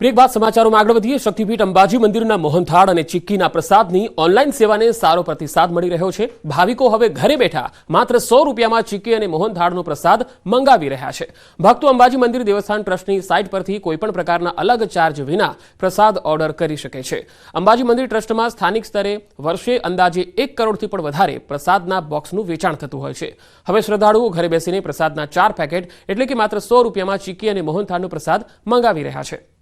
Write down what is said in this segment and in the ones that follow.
Break બાદ સમાચારોમાં આગળ વધીએ. શક્તિપીઠ અંબાજી મંદિરના મોહનથાળ અને ચિક્કીના પ્રસાદની ઓનલાઈન સેવાને સારો પ્રતિસાદ મળી રહ્યો છે. ભાવિકો હવે ઘરે બેઠા માત્ર સો રૂપિયામાં ચિક્કી અને મોહનથાળનો પ્રસાદ મંગાવી રહ્યા છે. ભક્તો અંબાજી મંદિર દેવસ્થાન ટ્રસ્ટની સાઇટ પરથી કોઈપણ પ્રકારના અલગ ચાર્જ વિના પ્રસાદ ઓર્ડર કરી શકે છે. અંબાજી મંદિર ટ્રસ્ટમાં સ્થાનિક સ્તરે વર્ષે અંદાજે એક કરોડથી પણ વધારે પ્રસાદના બોક્સનું વેચાણ થતું હોય છે. હવે શ્રદ્ધાળુઓ ઘરે બેસીને પ્રસાદના ચાર પેકેટ એટલે કે માત્ર સો રૂપિયામાં ચિક્કી અને મોહનથાળનો પ્રસાદ મંગાવી રહ્યા છે.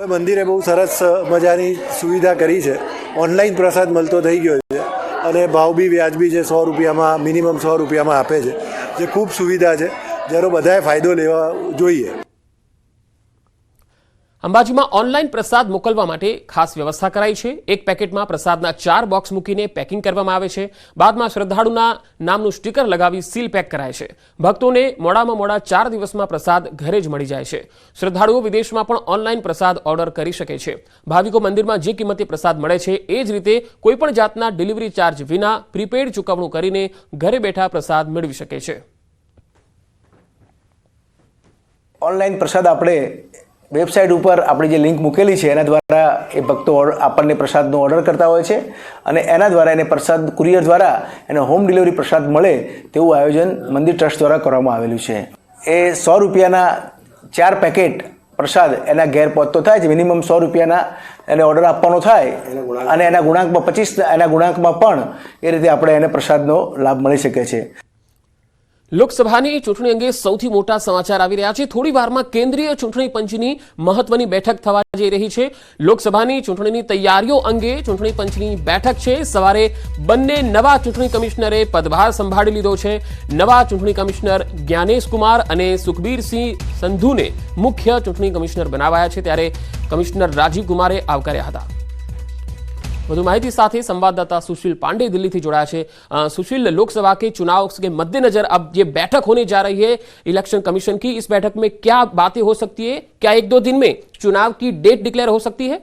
હવે મંદિરે બહુ સરસ મજાની સુવિધા કરી છે. ઓનલાઈન પ્રસાદ મળતો થઈ ગયો છે અને ભાવ બી વ્યાજબી છે, સો રૂપિયામાં, મિનિમમ સો રૂપિયામાં આપે છે. જે ખૂબ સુવિધા છે, જેનો બધાએ ફાયદો લેવા જોઈએ. અંબાજીમાં ઓનલાઈન પ્રસાદ મોકલવા માટે ખાસ વ્યવસ્થા કરાઈ છે. એક પેકેટમાં પ્રસાદના ચાર બોક્સ મૂકીને પેકિંગ કરવામાં આવે છે. બાદમાં શ્રદ્ધાળુના નામનું સ્ટીકર લગાવી સીલ પેક કરાય છે. ભક્તોને મોડામાં મોડા ચાર દિવસમાં પ્રસાદ ઘરે જ મળી જાય છે. શ્રદ્ધાળુઓ વિદેશમાં પણ ઓનલાઈન પ્રસાદ ઓર્ડર કરી શકે છે. ભાવિકો મંદિરમાં જે કિંમતે પ્રસાદ મળે છે એ જ રીતે કોઈપણ જાતના ડિલિવરી ચાર્જ વિના પ્રીપેડ ચૂકવણું કરીને ઘરે બેઠા પ્રસાદ મેળવી શકે છે. ઓનલાઈન પ્રસાદ આપણે વેબસાઇટ ઉપર આપણી જે લિંક મૂકેલી છે એના દ્વારા એ ભક્તો આપણને પ્રસાદનો ઓર્ડર કરતા હોય છે અને એના દ્વારા એને પ્રસાદ કુરિયર દ્વારા એને હોમ ડિલિવરી પ્રસાદ મળે તેવું આયોજન મંદિર ટ્રસ્ટ દ્વારા કરવામાં આવેલું છે. એ સો રૂપિયાના ચાર પેકેટ પ્રસાદ એના ઘેર પહોંચતો થાય છે મિનિમમ સો રૂપિયાના એને ઓર્ડર આપવાનો થાય અને એના ગુણાંકમાં પચીસ એના ગુણાંકમાં પણ એ રીતે આપણે એને પ્રસાદનો લાભ મળી શકે છે. લોકસભાની ચૂંટણી અંગે સૌથી મોટા સમાચાર આવી રહ્યા છે. થોડી વારમાં કેન્દ્રીય ચૂંટણી પંચની મહત્વની બેઠક થવા જઈ રહી છે. લોકસભાની ચૂંટણીની તૈયારીઓ અંગે ચૂંટણી પંચની બેઠક છે. સવારે બંને નવા ચૂંટણી કમિશનરે પદભાર સંભાળી લીધો છે. નવા ચૂંટણી કમિશનર જ્ઞાનેશ કુમાર અને સુખબીરસિંહ સંધુને મુખ્ય ચૂંટણી કમિશનર બનાવાયા છે. ત્યારે કમિશનર રાજીવ કુમારે આવકાર્યા હતા. વધુ माहिती साथ ही संवाददाता सुशील पांडे दिल्ली થી જોડાયા છે अ, सुशील लोकसभा के चुनाव के मद्देनजर अब ये बैठक होने जा रही है इलेक्शन कमीशन की इस बैठक में क्या बातें हो सकती है क्या एक दो दिन में चुनाव की डेट डिक्लेयर हो सकती है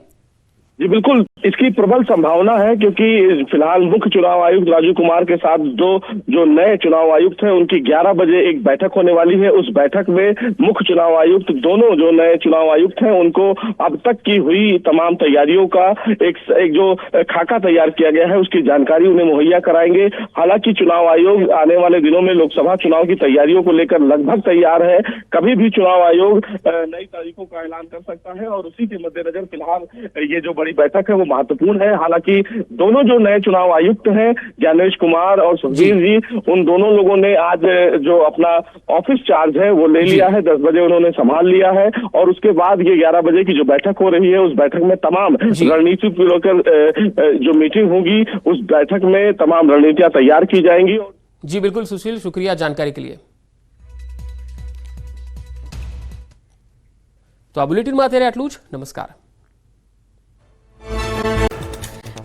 जी, बिल्कुल। इसकी प्रबल संभावना है क्योंकि फ़िलहाल मुख्य चुनाव आयुक्त राजीव कुमार के साथ दो जो नए चुनाव आयुक्त हैं, उनकी 11 बजे एक बैठक होने वाली है। उस बैठक में मुख्य चुनाव आयुक्त दोनों जो नए चुनाव आयुक्त हैं, उनको अब तक की हुई तमाम तैयारियों का एक एक जो खाका तैयार किया गया है, उसकी जानकारी उन्हें मुहैया कराएँगे। हालाँकि चुनाव आयोग आने वाले दिनों में लोकसभा चुनाव की तैयारियों को लेकर लगभग तैयार है। कभी भी चुनाव आयोग नई तारीखों का ऐलान कर सकता है और उसी के मद्देनजर फ़िलहाल ये जो बड़ी बैठक है वो महत्वपूर्ण है हालांकि दोनों जो नए चुनाव आयुक्त हैं ज्ञानेश कुमार और सुखबीर जी उन दोनों लोगों ने आज जो अपना ऑफिस चार्ज है वो ले लिया है दस बजे उन्होंने संभाल लिया है और उसके बाद ये ग्यारह बजे की जो बैठक हो रही है उस बैठक में तमाम जी। रणनीति को लेकर अ, अ, जो मीटिंग होगी उस बैठक में तमाम रणनीतियां तैयार की जाएंगी और जी बिल्कुल सुशील शुक्रिया जानकारी के लिए તો આ બુલેટિનમાં અત્યારે આટલું જ નમસ્કાર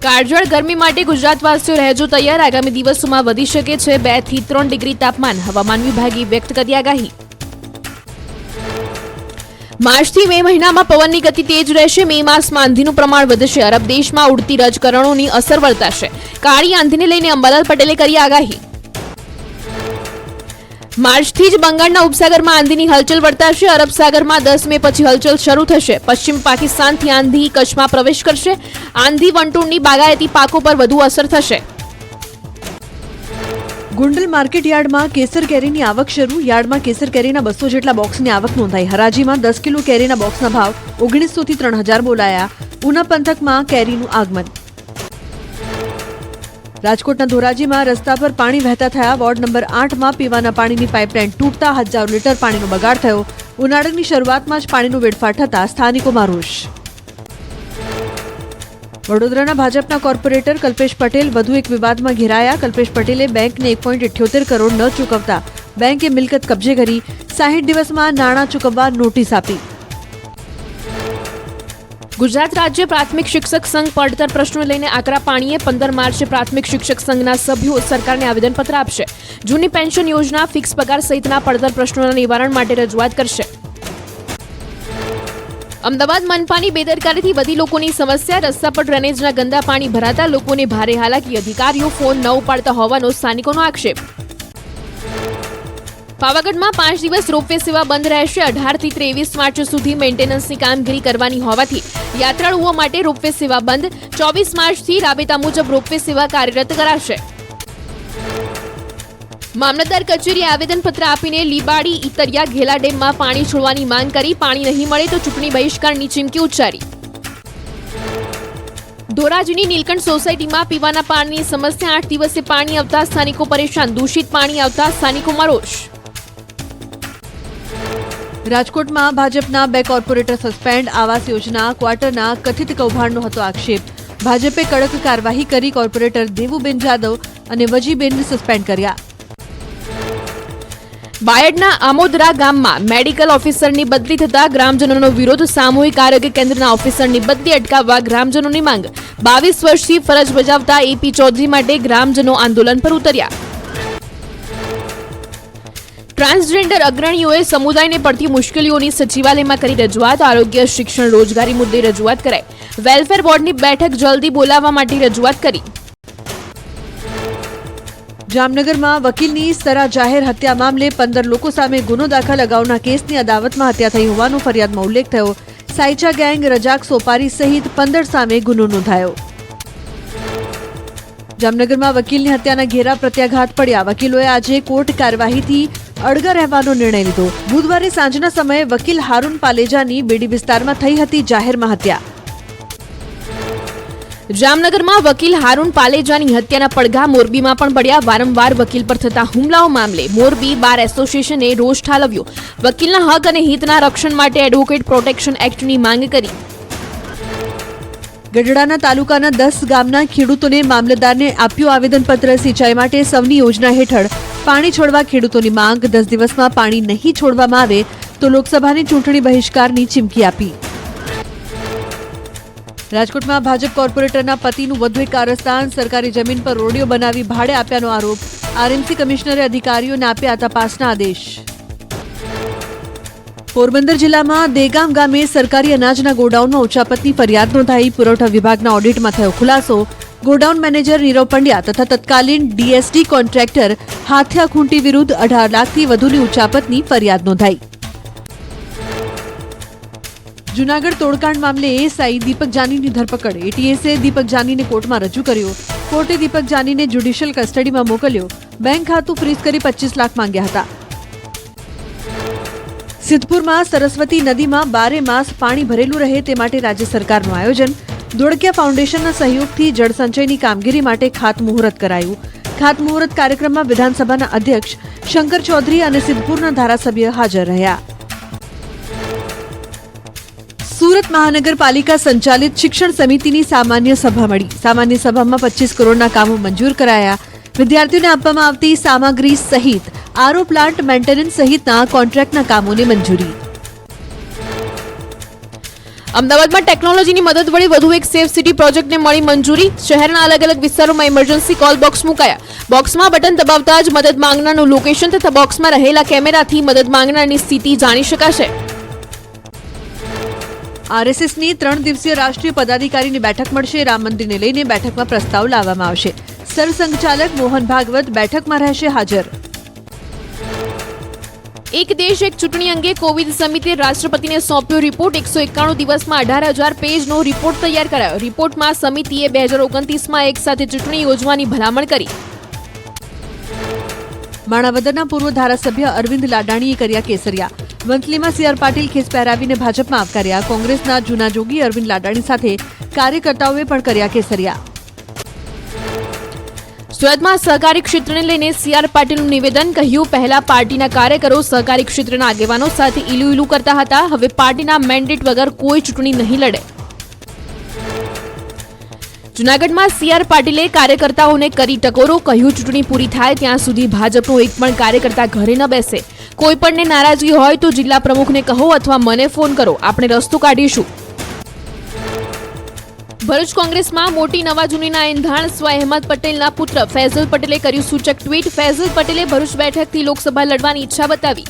કાળઝાળ ગરમી માટે ગુજરાતવાસીઓ રહેજો તૈયાર. આગામી દિવસોમાં વધી શકે છે બેથી ત્રણ ડિગ્રી તાપમાન. હવામાન વિભાગે વ્યક્ત કરી આગાહી. માર્ચથી મે મહિનામાં પવનની ગતિ તેજ રહેશે. મે માસમાં આંધીનું પ્રમાણ વધશે. અરબ દેશમાં ઉડતી રજકરણોની અસર વર્તાશે. કાળી આંધીને લઈને અંબાલાલ પટેલે કરી આગાહી. માર્ચથી જ બંગાળના ઉપસાગરમાં આંધીની હલચલ વર્તાશે. અરબ સાગરમાં દસ મે પછી હલચલ શરૂ થશે. પશ્ચિમ પાકિસ્તાનથી આંધી કચ્છમાં પ્રવેશ કરશે. આંધી વંટોળની બાગાયતી પાકો પર વધુ અસર થશે. ગુંડલ માર્કેટ યાર્ડમાં કેસર કેરીની આવક શરૂ. યાર્ડમાં કેસર કેરીના બસો જેટલા બોક્સની આવક નોંધાઈ. હરાજીમાં દસ કિલો કેરીના બોક્સના ભાવ ઓગણીસો થી ત્રણ હજાર બોલાયા. ઉના પંથકમાં કેરીનું આગમન રાજકોટના ધોરાજીમાં રસ્તા પર પાણી વહેતા થયા. વોર્ડ નંબર આઠમાં પીવાના પાણીની પાઇપલાઇન તૂટતા હજારો લીટર પાણીનો બગાડ થયો. ઉનાળાની શરૂઆતમાં જ પાણીનો વેડફાટ થતા સ્થાનિકોમાં રોષ. વડોદરાના ભાજપના કોર્પોરેટર કલ્પેશ પટેલ વધુ એક વિવાદમાં ઘેરાયા. કલ્પેશ પટેલે બેંકને એક પોઈન્ટ ઇઠ્યોતેર કરોડ ન ચૂકવતા. બેંકે મિલકત કબજે કરી. સાહીઠ દિવસમાં નાણાં ચૂકવવા નોટિસ આપી. ગુજરાત રાજ્ય પ્રાથમિક શિક્ષક સંઘ પડતર પ્રશ્નો લઈને આકરા પાણીએ પંદર માર્ચે પ્રાથમિક શિક્ષક સંઘના સભ્યો સરકારને આવેદનપત્ર આપશે. જૂની પેન્શન યોજના ફિક્સ પગાર સહિતના પડતર પ્રશ્નોના નિવારણ માટે રજૂઆત કરશે. અમદાવાદ મનપાની બેદરકારીથી બધી લોકોની સમસ્યા, રસ્તા પર ડ્રેનેજના ગંદા પાણી ભરાતા લોકોને ભારે હાલાકી, અધિકારીઓ ફોન ન ઉપાડતા હોવાનો સ્થાનિકોનો આક્ષેપ. પાવાગઢમાં પાંચ દિવસ રોપવે સેવા બંધ રહેશે. અઢારથી ત્રેવીસ માર્ચ સુધી મેન્ટેનન્સની કામગીરી કરવાની હોવાથી યાત્રાળુઓ માટે રોપવે સેવા બંધ. ચોવીસ માર્ચથી રાબેતા મુજબ રોપવે સેવા કાર્યરત કરાશે. મામલતદાર કચેરીએ આવેદનપત્ર આપીને લીબાડી ઇતરિયા ઘેલા ડેમમાં પાણી છોડવાની માંગ કરી. પાણી નહીં મળે તો ચૂંટણી બહિષ્કારની ચીમકી ઉચ્ચારી. ધોરાજીની નીલકંઠ સોસાયટીમાં પીવાના પાણીની સમસ્યા. આઠ દિવસે પાણી આવતા સ્થાનિકો પરેશાન. દૂષિત પાણી આવતા સ્થાનિકોમાં રોષ. રાજકોટમાં ભાજપના બે કોર્પોરેટર સસ્પેન્ડ આવાસ યોજના ક્વાર્ટરના કથિત કૌભાંડનો હતો આક્ષેપ. ભાજપે કડક કાર્યવાહી કરી કોર્પોરેટર દેવુબેન જાદવ અને વજીબેનને સસ્પેન્ડ કર્યા. બાયડના આમોદરા ગામમાં મેડિકલ ઓફિસરની બદલી થતા ગ્રામજનોનો વિરોધ સામૂહિક આરોગ્ય કેન્દ્રના ઓફિસરની બદલી અટકાવવા ગ્રામજનોની માંગ. બાવીસ વર્ષથી ફરજ બજાવતા એપી ચૌધરી માટે ગ્રામજનો આંદોલન પર ઉતર્યા. ટ્રાન્સજેન્ડર અગ્રણીઓએ સમુદાયને પડતી મુશ્કેલીઓની સચિવાલયમાં કરી રજૂઆત, આરોગ્ય, શિક્ષણ, રોજગારી મુદ્દે રજૂઆત કરાઈ. વેલફેર બોર્ડની બેઠક જલ્દી બોલાવવા માટે રજૂઆત કરી. જામનગરમાં વકીલની સરા જાહેર હત્યા મામલે પંદર લોકો સામે ગુનો દાખલ, અગાઉના કેસની અદાવતમાં હત્યા થઈ હોવાનો ફરિયાદમાં ઉલ્લેખ થયો. સાયચા ગેંગ રજાક સોપારી સહિત પંદર સામે ગુનો નોંધાયો. જામનગરમાં વકીલની હત્યાના ઘેરા પ્રત્યાઘાત પડ્યા. વકીલોએ આજે કોર્ટ કાર્યવાહીથી અડગા રહેવાનો નિર્ણય લીધો. બુધવારે સાંજના સમયે વકીલ હારૂન પાલેજાની બેડી વિસ્તારમાં થઈ હતી જાહેરમાં હત્યા. જામનગરમાં વકીલ હારૂન પાલેજાની હત્યાના પડઘા મોરબીમાં પણ પડ્યા. વારંવાર વકીલ પર થતા હુમલાઓ મામલે મોરબી બાર એસોસિએશને રોષ ઠાલવ્યો. વકીલના હક અને હિતના રક્ષણ માટે એડવોકેટ પ્રોટેક્શન એક્ટની માંગ કરી. ગઢડાના તાલુકાના દસ ગામના ખેડૂતોને મામલતદારને આપ્યું આવેદનપત્ર સિંચાઈ માટે સૌની યોજના હેઠળ. પાણી છોડવા ખેડૂતોની માંગ, દસ દિવસમાં પાણી નહીં છોડવામાં આવે તો લોકસભાની ચૂંટણી બહિષ્કારની ચીમકી આપી. રાજકોટમાં ભાજપ કોર્પોરેટરના પતિનું વધુ એક કારસ્તાન, સરકારી જમીન પર રોડિયો બનાવી ભાડે આપ્યાનો આરોપ. આરએમસી કમિશનરે અધિકારીઓને આપ્યા તપાસના આદેશ. પોરબંદર જિલ્લામાં દેગામ ગામે સરકારી અનાજના ગોડાઉનમાં ઉચાપતની ફરિયાદ નોંધાઈ. પુરવઠા વિભાગના ઓડિટમાં થયો ખુલાસો. ગોડાઉન મેનેજર નીરવ પંડ્યા તથા તત્કાલીન ડીએસડી કોન્ટ્રાક્ટર હાથિયા ખૂંટી વિરુદ્ધ અઢાર લાખથી વધુની ઉચાપતની ફરિયાદ નોંધાઈ. જુનાગઢ તોડકાંડ મામલે એએસઆઈ દીપક જાનીની ધરપકડ. એટીએસએ દીપક જાનીને કોર્ટમાં રજૂ કર્યો. કોર્ટે દીપક જાનીને જ્યુડિશિયલ કસ્ટડીમાં મોકલ્યો. બેંક ખાતું ફ્રીઝ કરી પચીસ લાખ માંગ્યા હતા. સિદ્ધપુરમાં સરસ્વતી નદીમાં બારે માસ પાણી ભરેલું રહે તે માટે રાજ્ય સરકારનું આયોજન. ધોળકિયા ફાઉન્ડેશનના સહયોગથી જળસંચયની કામગીરી માટે ખાતમુહૂર્ત કરાયું. ખાતમુહૂર્ત કાર્યક્રમમાં વિધાનસભાના અધ્યક્ષ શંકર ચૌધરી અને સિદ્ધપુરના ધારાસભ્ય હાજર રહ્યા. સુરત મહાનગરપાલિકા સંચાલિત શિક્ષણ સમિતિની સામાન્ય સભા મળી. સામાન્ય સભામાં પચીસ કરોડના કામો મંજૂર કરાયા. વિદ્યાર્થીઓને આપવામાં આવતી સામગ્રી સહિત આરો પ્લાન્ટ મેન્ટેનન્સ સહિતના કોન્ટ્રાક્ટના કામોને મંજૂરી. અમદાવાદમાં ટેકનોલોજીની મદદ વડે વધુ એક સેફ સિટી પ્રોજેક્ટને મળી મંજૂરી. શહેરના અલગ અલગ વિસ્તારોમાં ઇમરજન્સી કોલ બોક્સ મુકાયા. બોક્સમાં બટન દબાવતા જ મદદ માંગનારનું લોકેશન તથા બોક્સમાં રહેલા કેમેરાથી મદદ માંગનારની સ્થિતિ જાણી શકાશે. આરએસએસની ત્રણ દિવસીય રાષ્ટ્રીય પદાધિકારીની બેઠક મળશે. રામ મંદિરને લઈને બેઠકમાં પ્રસ્તાવ લાવવામાં આવશે. સરસંઘચાલક મોહન ભાગવત બેઠકમાં રહેશે હાજર. એક દેશ, એક ચૂંટણી અંગે કોવિડ સમિતિએ રાષ્ટ્રપતિને સોંપ્યો રિપોર્ટ. એકસો એકાણું દિવસમાં અઢાર હજાર પેજનો રિપોર્ટ તૈયાર કરાયો. રિપોર્ટમાં સમિતિએ બે હજાર ઓગણત્રીસમાં એક સાથે ચૂંટણી યોજવાની ભલામણ કરી. માણાવદરના પૂર્વ ધારાસભ્ય અરવિંદ લાડાણીએ કર્યા કેસરિયા. વંથલીમાં સીઆર પાટીલ ખેસ પહેરાવીને ભાજપમાં આવકાર્યા. કોંગ્રેસના જૂના જોગી અરવિંદ લાડાણી સાથે કાર્યકર્તાઓએ પણ કર્યા કેસરિયા. સુરતમાં સહકારી ક્ષેત્રને લઈને સીઆર પાટીલનું નિવેદન કહ્યું, પહેલા પાર્ટીના કાર્યકરો સહકારી ક્ષેત્રના આગેવાનો સાથે ઇલુ ઇલુ કરતા હતા. હવે પાર્ટીના મેન્ડેટ વગર કોઈ ચૂંટણી નહીં લડે. જુનાગઢમાં સીઆર પાટીલે કાર્યકર્તાઓને કરી ટકોરો, કહ્યું, ચૂંટણી પૂરી થાય ત્યાં સુધી ભાજપનો એક પણ કાર્યકર્તા ઘરે ન બેસે. કોઈ પણને નારાજગી હોય તો જિલ્લા પ્રમુખને કહો અથવા મને ફોન કરો. આપણે રસ્તો કાઢીશું. ભરૂચ કોંગ્રેસમાં મોટી નવાજૂનીના એંધાણ સ્વ અહેમદ પટેલના પુત્ર ફૈઝલ પટેલે કર્યું સૂચક ટ્વીટ. ફૈઝલ પટેલે ભરૂચ બેઠકથી લોકસભા લડવાની ઈચ્છા બતાવી.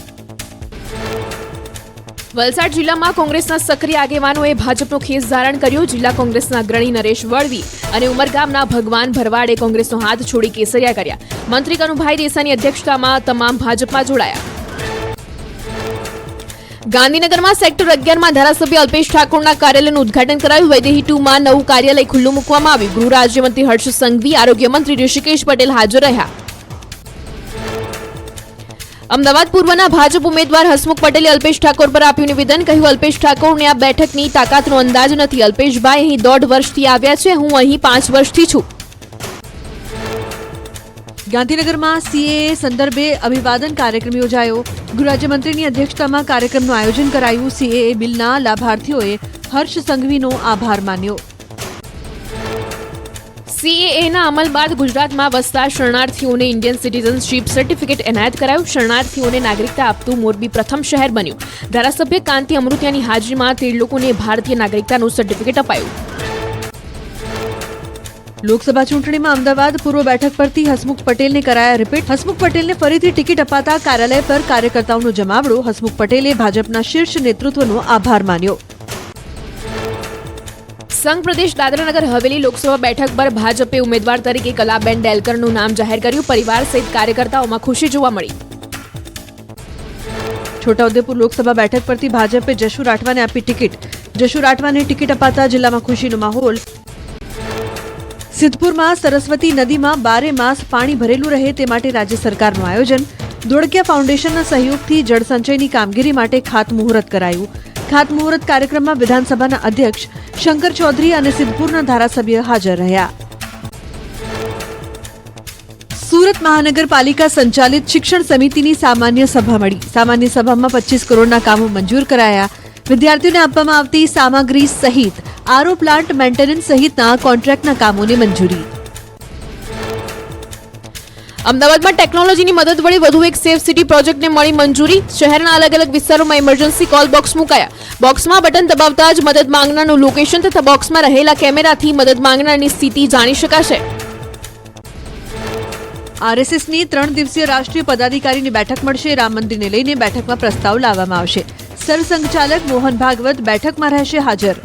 વલસાડ જિલ્લામાં કોંગ્રેસના સક્રિય આગેવાનોએ ભાજપનો ખેસ ધારણ કર્યો. જિલ્લા કોંગ્રેસના અગ્રણી નરેશ વળવી અને ઉમરગામના ભગવાન ભરવાડે કોંગ્રેસનો હાથ છોડી કેસરિયા કર્યા. મંત્રી કનુભાઈ દેસાઈની અધ્યક્ષતામાં તમામ ભાજપમાં જોડાયા. ગાંધીનગરમાં સેક્ટર અગિયારમાં ધારાસભ્ય અલ્પેશ ઠાકોરના કાર્યાલયનું ઉદઘાટન કરાયું. વૈદેહી ટુમાં નવું કાર્યાલય ખુલ્લું મૂકવામાં આવ્યું. ગૃહ રાજ્યમંત્રી હર્ષ સંઘવી, આરોગ્ય મંત્રી ઋષિકેશ પટેલ હાજર રહ્યા. અમદાવાદ પૂર્વના ભાજપ ઉમેદવાર હસમુખ પટેલે અલ્પેશ ઠાકોર પર આપ્યું નિવેદન. કહ્યું, અલ્પેશ ઠાકોરને આ બેઠકની તાકાતનો અંદાજ નથી. અલ્પેશભાઈ અહીં દોઢ વર્ષથી આવ્યા છે. હું અહીં પાંચ વર્ષથી છું. ગાંધીનગરમાં સીએએ સંદર્ભે અભિવાદન કાર્યક્રમ યોજાયો. ગૃહ રાજ્યમંત્રીની અધ્યક્ષતામાં કાર્યક્રમનું આયોજન કરાયું. સીએએ બિલના લાભાર્થીઓએ હર્ષ સંઘવીનો આભાર માન્યો. સીએએના અમલ બાદ ગુજરાતમાં વસતા શરણાર્થીઓને ઇન્ડિયન સિટીઝનશીપ સર્ટિફિકેટ એનાયત કરાયું. શરણાર્થીઓને નાગરિકતા આપતું મોરબી પ્રથમ શહેર બન્યું. ધારાસભ્ય કાંતિ અમૃતિયાની હાજરીમાં તેર લોકોને ભારતીય નાગરિકતાનું સર્ટિફિકેટ અપાયું. લોકસભા ચૂંટણીમાં અમદાવાદ પૂર્વ બેઠક પરથી હસમુખ પટેલને કરાયા રિપીટ હસમુખ પટેલને ફરીથી ટિકિટ અપાતા કાર્યાલય પર કાર્યકર્તાઓનો જમાવડો. હસમુખ પટેલે ભાજપના શીર્ષ નેતૃત્વનો આભાર માન્યો. સંઘ પ્રદેશ દાદરાનગર હવેલી લોકસભા બેઠક પર ભાજપે ઉમેદવાર તરીકે કલાબેન ડેલકરનું નામ જાહેર કર્યું. પરિવાર સહિત કાર્યકર્તાઓમાં ખુશી જોવા મળી. છોટાઉદેપુર લોકસભા બેઠક પરથી ભાજપે જશુ રાઠવાને આપી ટિકિટ જશુ રાઠવાને ટિકિટ અપાતા જિલ્લામાં ખુશીનો માહોલ. સિદ્ધપુરમાં સરસ્વતી નદીમાં બારે માસ પાણી ભરેલું રહે તે માટે રાજ્ય સરકારનું આયોજન. ધોળકિયા ફાઉન્ડેશનના સહયોગથી જળસંચયની કામગીરી માટે ખાતમુહૂર્ત કરાયું. ખાતમુહૂર્ત કાર્યક્રમમાં વિધાનસભાના અધ્યક્ષ શંકર ચૌધરી અને સિદ્ધપુરના ધારાસભ્ય હાજર રહ્યા. સુરત મહાનગરપાલિકા સંચાલિત શિક્ષણ સમિતિની સામાન્ય સભા મળી. સામાન્ય સભામાં પચીસ કરોડના કામો મંજૂર કરાયા. વિદ્યાર્થીઓને આપવામાં આવતી સામગ્રી સહિત આરો પ્લાન્ટ મેન્ટેનન્સ સહિતના કોન્ટ્રાક્ટના કામોને મંજૂરી. અમદાવાદમાં ટેકનોલોજીની મદદ વડે વધુ એક સેફ સિટી પ્રોજેક્ટને મળી મંજૂરી. શહેરના અલગ અલગ વિસ્તારોમાં ઇમરજન્સી કોલ બોક્સ મુકાયા. બોક્સમાં બટન દબાવતા જ મદદ માંગનારનું લોકેશન તથા બોક્સમાં રહેલા કેમેરાથી મદદ માંગનારની સ્થિતિ જાણી શકાશે. આરએસએસની ત્રણ દિવસીય રાષ્ટ્રીય પદાધિકારીની બેઠક મળશે. રામ મંદિરને લઈને બેઠકમાં પ્રસ્તાવ લાવવામાં આવશે. સરસંઘચાલક મોહન ભાગવત બેઠકમાં રહેશે હાજર.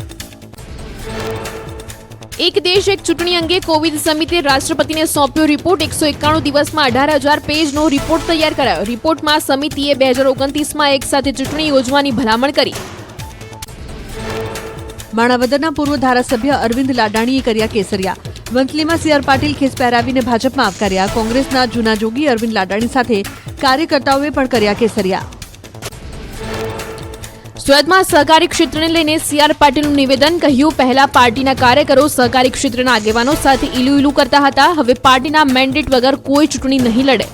એક દેશ, એક ચૂંટણી અંગે કોવિડ સમિતિએ રાષ્ટ્રપતિને સોંપ્યો રિપોર્ટ. એકસો એકાણું દિવસમાં અઢાર હજાર પેજનો રિપોર્ટ તૈયાર કરાયો. રિપોર્ટમાં સમિતિએ બે હજાર ઓગણત્રીસમાં એક સાથે ચૂંટણી યોજવાની ભલામણ કરી. માણાવદરના પૂર્વ ધારાસભ્ય અરવિંદ લાડાણીએ કર્યા કેસરિયા. વંથલીમાં સીઆર પાટીલ ખેસ પહેરાવીને ભાજપમાં આવકાર્યા. કોંગ્રેસના જૂના જોગી અરવિંદ લાડાણી સાથે કાર્યકર્તાઓએ પણ કર્યા કેસરિયા. સુરતમાં સહકારી ક્ષેત્રને લઈને સીઆર પાટીલનું નિવેદન કહ્યું, પહેલા પાર્ટીના કાર્યકરો સહકારી ક્ષેત્રના આગેવાનો સાથે ઇલુ ઇલુ કરતા હતા. હવે પાર્ટીના મેન્ડેટ વગર કોઈ ચૂંટણી નહીં લડે.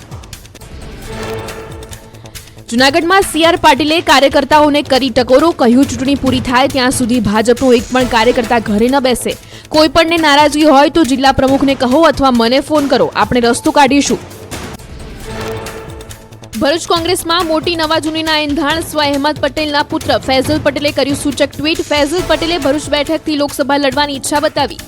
જુનાગઢમાં સીઆર પાટીલે કાર્યકર્તાઓને કરી ટકોરો. કહ્યું, ચૂંટણી પૂરી થાય ત્યાં સુધી ભાજપનો એક પણ કાર્યકર્તા ઘરે ન બેસે. કોઈ પણને નારાજગી હોય તો જિલ્લા પ્રમુખને કહો અથવા મને ફોન કરો. આપણે રસ્તો કાઢીશું. ભરૂચ કોંગ્રેસમાં મોટી નવાજૂનીના એંધાણ, સ્વ અહેમદ પટેલના પુત્ર ફૈઝલ પટેલે કર્યું સૂચક ટ્વીટ. ફૈઝલ પટેલે ભરૂચ બેઠકથી લોકસભા લડવાની ઈચ્છા બતાવી.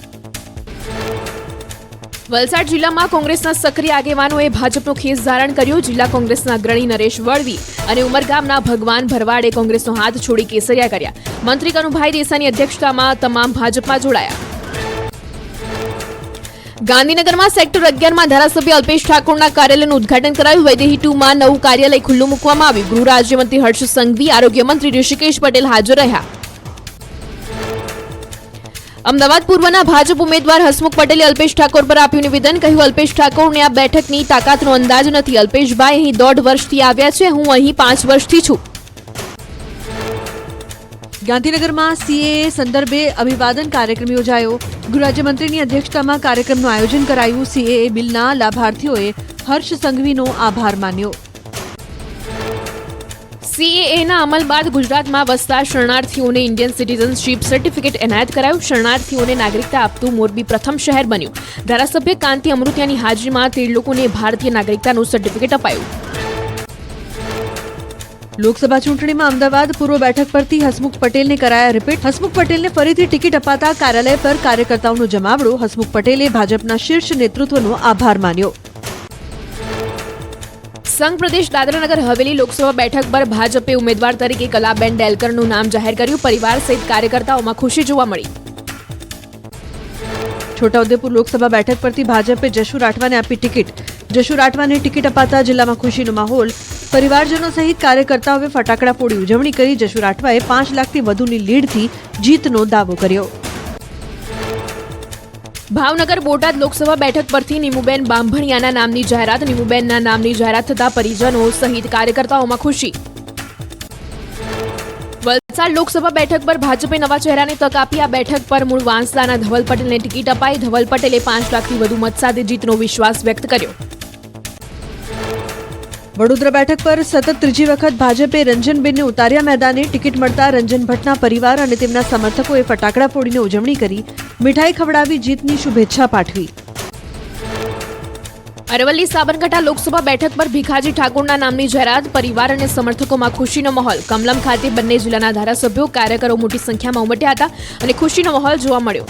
વલસાડ જિલ્લામાં કોંગ્રેસના સક્રિય આગેવાનોએ ભાજપનો ખેસ ધારણ કર્યો. જિલ્લા કોંગ્રેસના અગ્રણી નરેશ વળવી અને ઉમરગામના ભગવાન ભરવાડે કોંગ્રેસનો હાથ છોડી કેસરિયા કર્યા. મંત્રી કનુભાઈ દેસાઈની અધ્યક્ષતામાં તમામ ભાજપમાં જોડાયા. ગાંધીનગરમાં સેક્ટર અગિયારમાં ધારાસભ્ય અલ્પેશ ઠાકોરના કાર્યાલયનું ઉદઘાટન કરાયું. વૈદેહી ટુમાં નવું કાર્યાલય ખુલ્લું મૂકવામાં આવ્યું. ગૃહ રાજ્યમંત્રી હર્ષ સંઘવી, આરોગ્ય મંત્રી ઋષિકેશ પટેલ હાજર રહ્યા. અમદાવાદ પૂર્વના ભાજપ ઉમેદવાર હસમુખ પટેલે અલ્પેશ ઠાકોર પર આપ્યું નિવેદન. કહ્યું, અલ્પેશ ઠાકોરને આ બેઠકની તાકાતનો અંદાજ નથી. અલ્પેશભાઈ અહીં દોઢ વર્ષથી આવ્યા છે. હું અહીં પાંચ વર્ષથી છું. ગાંધીનગરમાં સીએ સંદર્ભે અભિવાદન કાર્યક્રમ યોજાયો. ગૃહ રાજ્યમંત્રીની અધ્યક્ષતામાં કાર્યક્રમનું આયોજન કરાયું. સીએએ બિલના લાભાર્થીઓએ હર્ષ સંઘવીનો આભાર માન્યો. સીએએના અમલ બાદ ગુજરાતમાં વસતા શરણાર્થીઓને ઇન્ડિયન સિટીઝનશીપ સર્ટિફિકેટ એનાયત કરાયું. શરણાર્થીઓને નાગરિકતા આપતું મોરબી પ્રથમ શહેર બન્યું. ધારાસભ્ય કાંતિ અમૃતિયાની હાજરીમાં તેર લોકોને ભારતીય નાગરિકતાનું સર્ટિફિકેટ અપાયું. લોકસભા ચૂંટણીમાં અમદાવાદ પૂર્વ બેઠક પરથી હસમુખ પટેલને કરાયા રિપીટ. હસમુખ પટેલને ફરીથી ટિકિટ અપાતા કાર્યાલય પર કાર્યકર્તાઓનો જમાવડો. હસમુખ પટેલે ભાજપના શીર્ષ નેતૃત્વનો આભાર માન્યો. સંઘ પ્રદેશ દાદરાનગર હવેલી લોકસભા બેઠક પર ભાજપે ઉમેદવાર તરીકે કલાબેન ડેલકરનું નામ જાહેર કર્યું. પરિવાર સહિત કાર્યકર્તાઓમાં ખુશી જોવા મળી. છોટાઉદેપુર લોકસભા બેઠક પરથી ભાજપે જશુ રાઠવાને આપી ટિકિટ. જશુ રાઠવાને ટિકિટ અપાતા જિલ્લામાં ખુશીનો માહોલ પરિવારજનો સહિત કાર્યકર્તાઓએ ફટાકડા ફોડી ઉજવણી કરી. જશુ રાઠવાએ પાંચ લાખથી વધુની લીડથી જીતનો દાવો કર્યો. ભાવનગર બોટાદ લોકસભા બેઠક પરથી નીમુબેન બાંભણિયાના નામની જાહેરાત, નીમુબેનના નામની જાહેરાત થતા પરિજનો સહિત કાર્યકર્તાઓમાં ખુશી. વલસાડ લોકસભા બેઠક પર ભાજપે નવા ચહેરાને તક આપી. આ બેઠક પર મૂળ વાંસદાના ધવલ પટેલને ટિકિટ અપાઈ. ધવલ પટેલે પાંચ લાખથી વધુ મત સાથે જીતનો વિશ્વાસ વ્યક્ત કર્યો. વડોદરા બેઠક પર સતત ત્રીજી વખત ભાજપે રંજનબેનને ઉતાર્યા મેદાને ટિકિટ મળતા રંજન ભટ્ટના પરિવાર અને તેમના સમર્થકોએ ફટાકડા ફોડીને ઉજવણી કરી. મીઠાઈ ખવડાવી જીતની શુભેચ્છા પાઠવી. અરવલ્લી સાબરકાંઠા લોકસભા બેઠક પર ભીખાજી ઠાકોરના નામની જાહેરાત, પરિવાર અને સમર્થકોમાં ખુશીનો માહોલ. કમલમ ખાતે બંને જિલ્લાના ધારાસભ્યો, કાર્યકરો મોટી સંખ્યામાં ઉમટ્યા હતા અને ખુશીનો માહોલ જોવા મળ્યો.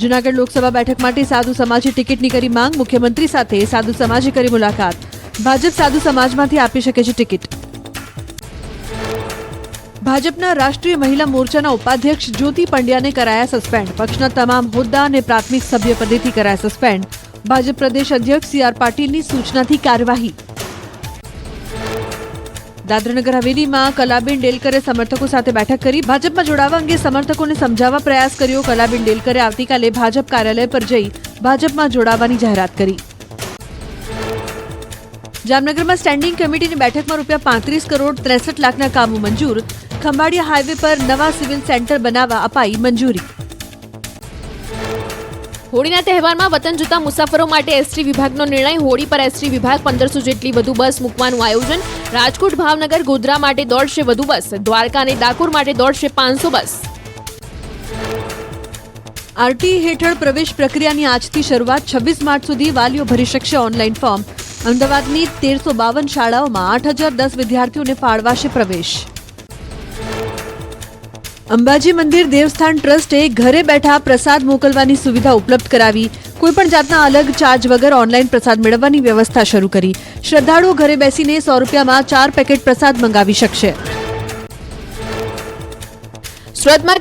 જૂનાગઢ લોકસભા બેઠક માટે સાધુ સમાજે ટિકિટની કરી માંગ. મુખ્યમંત્રી સાથે સાધુ સમાજે કરી મુલાકાત. ભાજપ સાધુ સમાજમાંથી આપી શકે છે ટિકિટ. ભાજપના રાષ્ટ્રીય મહિલા મોરચાના ઉપાધ્યક્ષ જ્યોતિ પંડ્યાને કરાયા સસ્પેન્ડ. પક્ષના તમામ હોદ્દા અને પ્રાથમિક સભ્ય પદેથી કરાયા સસ્પેન્ડ. ભાજપ પ્રદેશ અધ્યક્ષ સી આર પાટીલની સૂચનાથી કાર્યવાહી. દાદરાનગર હવેલીમાં કલાબેન ડેલકરે સમર્થકો સાથે બેઠક કરી ભાજપમાં જોડાવા અંગે સમર્થકોને સમજાવવા પ્રયાસ કર્યો. કલાબેન ડેલકરે આવતીકાલે ભાજપ કાર્યાલય પર જઈ ભાજપમાં જોડાવાની જાહેરાત કરી. જામનગરમાં સ્ટેન્ડિંગ કમિટીની બેઠકમાં રૂપિયા પાંત્રીસ કરોડ ત્રેસઠ લાખના કામો મંજૂર. ખંભાળિયા હાઈવે પર નવા સિવિલ સેન્ટર બનાવવા અપાઈ મંજૂરી. હોળીના તહેવારમાં વતન જતા મુસાફરો માટે એસટી વિભાગનો નિર્ણય. હોળી પર એસટી વિભાગ પંદરસો જેટલી વધુ બસ મૂકવાનું આયોજન. રાજકોટ, ભાવનગર, ગોધરા માટે દોડશે વધુ બસ. દ્વારકા અને ડાકોર માટે દોડશે પાંચસો બસ. આરટી હેઠળ પ્રવેશ પ્રક્રિયાની આજથી શરૂઆત છવ્વીસ માર્ચ સુધી વાલીઓ ભરી શકશે ઓનલાઈન ફોર્મ. અમદાવાદની તેરસો બાવન શાળાઓમાં આઠ હજાર દસ વિદ્યાર્થીઓને ફાળવાશે પ્રવેશ. અંબાજી મંદિર દેવસ્થાન ટ્રસ્ટે ઘરે બેઠા પ્રસાદ મોકલવાની સુવિધા ઉપલબ્ધ કરાવી. કોઈપણ જાતના અલગ ચાર્જ વગર ઓનલાઈન પ્રસાદ મેળવવાની વ્યવસ્થા શરૂ કરી. શ્રદ્ધાળુઓ ઘરે બેસીને સો રૂપિયામાં ચાર પેકેટ પ્રસાદ મંગાવી શકશે. સુરતમાં